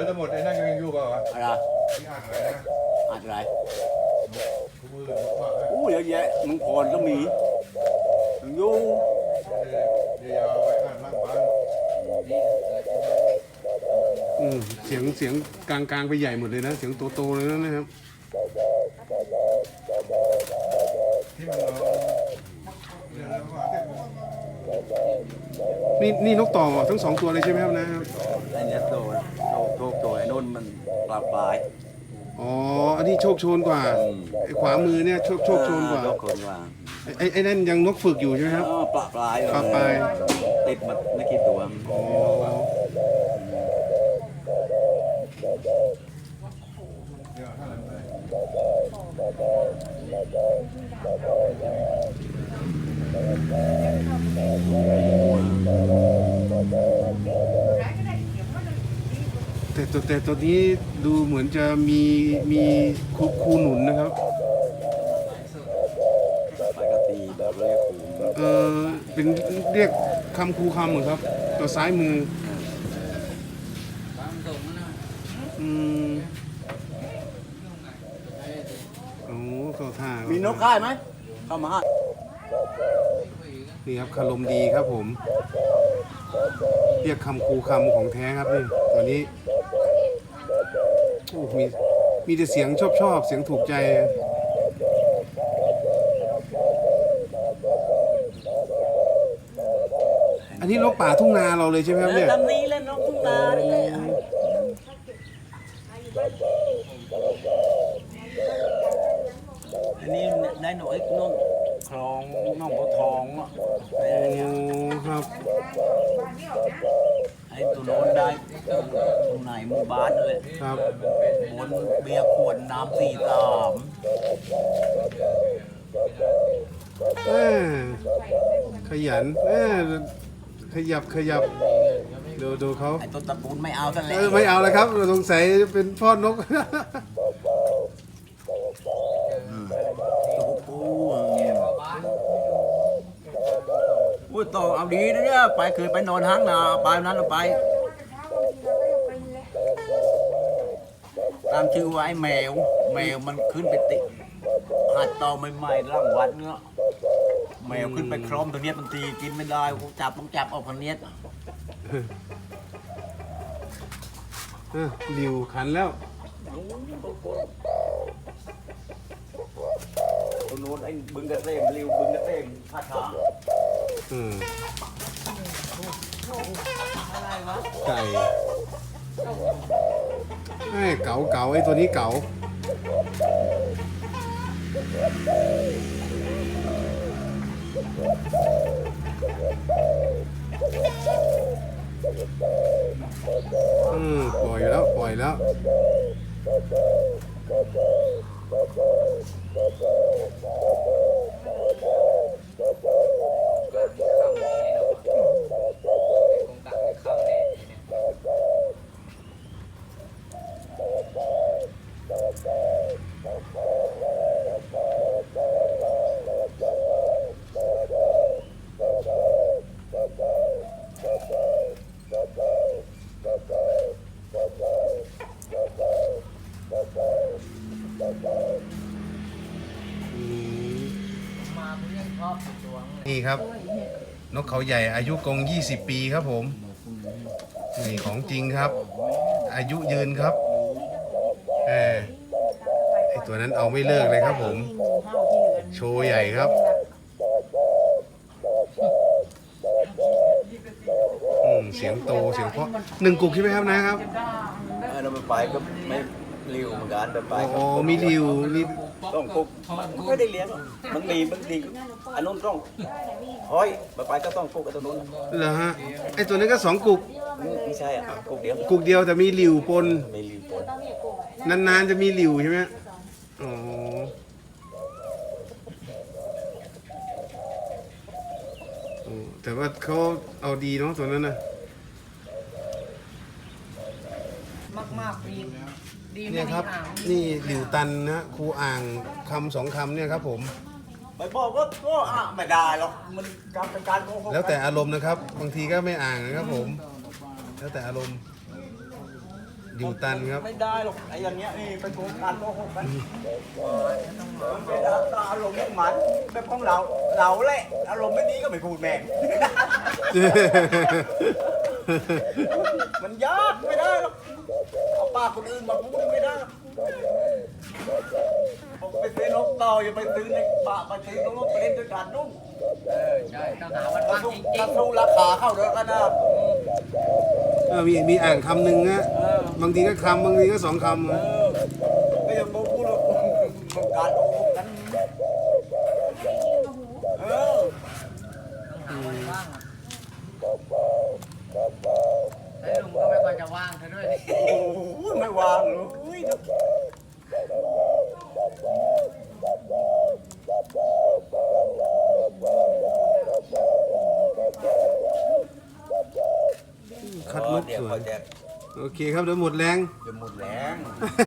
นั่นยังอยู่เปล่าวะอะไรที่อ่านอะไรนะอัดอะไรทุกมือทุกว่าอู้เยอะแยะมึงพรก็มีมึงอยู่เดี๋ยวเอาไปอ่านล่างบ้านอืมเสียงเสียงกลางกลางๆไปใหญ่หมดเลยนะ เสียงโตโตๆเลยนะครับ ที่มันเราเรื่องแล้วว่าที่นี่นี่นกต่อทั้งสองตัวเลยใช่ไหมครับนะครับไอ้เนี้ยโตโตโตโตไอ้ นุ่นมันปลาปลายอ๋อ อันนี้โชคโชนกว่าอืมไอ้ขวามือเนี่ยโชคโชคโชนกว่า โชคโชนกว่าไอ้ไอ้นั่นยังนกฝึกอยู่ใช่ไหมครับอ๋อปลาปลายปลาปลายติดมาไม่กี่ตัวอ๋อเดี๋ยวถ้าอะไรไป แต่ตัวแต่ตัวนี้ดูเหมือนจะมีมีครูครูหนุนนะครับปลากระตีแบบเรียกขู่เออเป็นเรียกคำครูคำเหรอครับ ตัวซ้ายมืออืมโอ้เข้าท่ามีมีนกค่ายไหมเข้ามานี่ครับคารมดีครับผม เรียกคำครูคำของแท้ครับนี่ตัวนี้โอ้มีมีแต่เสียงชอบชอบเสียงถูกใจ อันนี้นกป่าทุ่งนาเราเลยใช่ไหมครับเนี่ยลำนี้เล่นนกตุ้งตานี่แหละอันนี้ได้หน่อยนุ่นคลองน้องบัวทองอะไอ้โอ้เนี่ยครับ ไอ้ตัวโน้นได้ตรงไหนหมู่บ้านนั่นแหละครับ บนเบียร์ขวดน้ำสี่สามแม่ขยันแม่ขยับขยับดูดูเขาไอ้ต้นตระกูลไม่เอาซะเอแล้วอไม่เอาแล้วครับ สงสัยเป็นพ่อนก โอ้โห อุ้ยโตเอาดีนะเนี่ยไปเคยไปนอนห้างนาไปนั้นเราไป ตามชื่อว่าไอ้แมว แมวมันขึ้นไปติดหัดต่อใหม่ๆร่างวัดเนาะแมวขึ้นไปคล้อมตัวเนี้ยบางทีกินไม่ได้กูจับต้องจับเอาพันเนี้ยเออดิวขันแล้วโน้นไอ้บึงกระเตมริวบึงกระเตมท่าทา อืมไก่ไอ้เก๋าเก๋าไอ้ตัวนี้เก๋าอืมปล่อยแล้วปล่อยแล้ว นี่ครับ นกเขาใหญ่อายุกง 20 ปีครับผม นี่ของจริงครับ อายุยืนครับแหมไอตัวนั้นเอาไม่เลิกเลยครับผม โชว์ใหญ่ครับอืมเสียงโตเสียงเพราะหนึ่งกุกใช่ไหมครับนะครับไอ้เราไปก็ไม่ ริวเหมือนกันแต่ไปอ๋อมีริวมีต้องกุกไม่ได้เลี้ยงมันมีบางทีอันนู้นต้องเฮ้ยไปไปก็ต้องกุกไอ้ตัวนู้นเหรอฮะไอตัวนั้นก็สองกุกไม่ใช่อะกุกเดียวกุกเดียวแต่มีริวปนไม่ริวปนนานๆจะมีหลิวใช่ไหมอ๋อโอ้แต่ว่าเขาเอาดีเนาะตัวนั้นนะมากๆดี ดีไม่เนี่ยมีครับหางนี่หลิวตันนะครูอ่างคำสองคำเนี่ยครับผม ไปบอกก็ก็อะไม่ได้หรอกมันการเป็นการโกหกแล้วแต่อารมณ์นะครับ บางทีก็ไม่อ่างนะครับผม แล้วแต่อารมณ์อยู่ตันครับ ไม่ได้หรอกไอ้อย่างเงี้ยนี่เป็นโครงการโกหกกันมันเป็นอารมณ์ของมันแบบของเราเราแหละอารมณ์ไม่ดีก็ไม่พูดแม่ง มันยากไม่ได้หรอกเอา ปากคนอื่นมาพูดไม่ได้หรอกผมไปซื้อนกต่ออย่าไปซื้อในป่าไปซื้อนกไปเล่นด้วยกันนุ่งเออใช่ต้องหาวันถ้าว่างสู้จริถ้างสู้ราคาเข้าเดียวกันนะเออมีมีอ่านคำหนึ่งนะเออบางทีก็คำบางทีก็สองคำเออะอไม่ยังพูดหรอกมันการโกหกกันเออๆต้องหาวันว่างอะแล้ว ลุงก็ไม่ค่อยจะว่างซะด้วยโอ้โหไม่วางเลยคัดนกเดี๋ยวสวเขายจะโอเคครับเดี๋ยวหมดแรง จะหมดแรง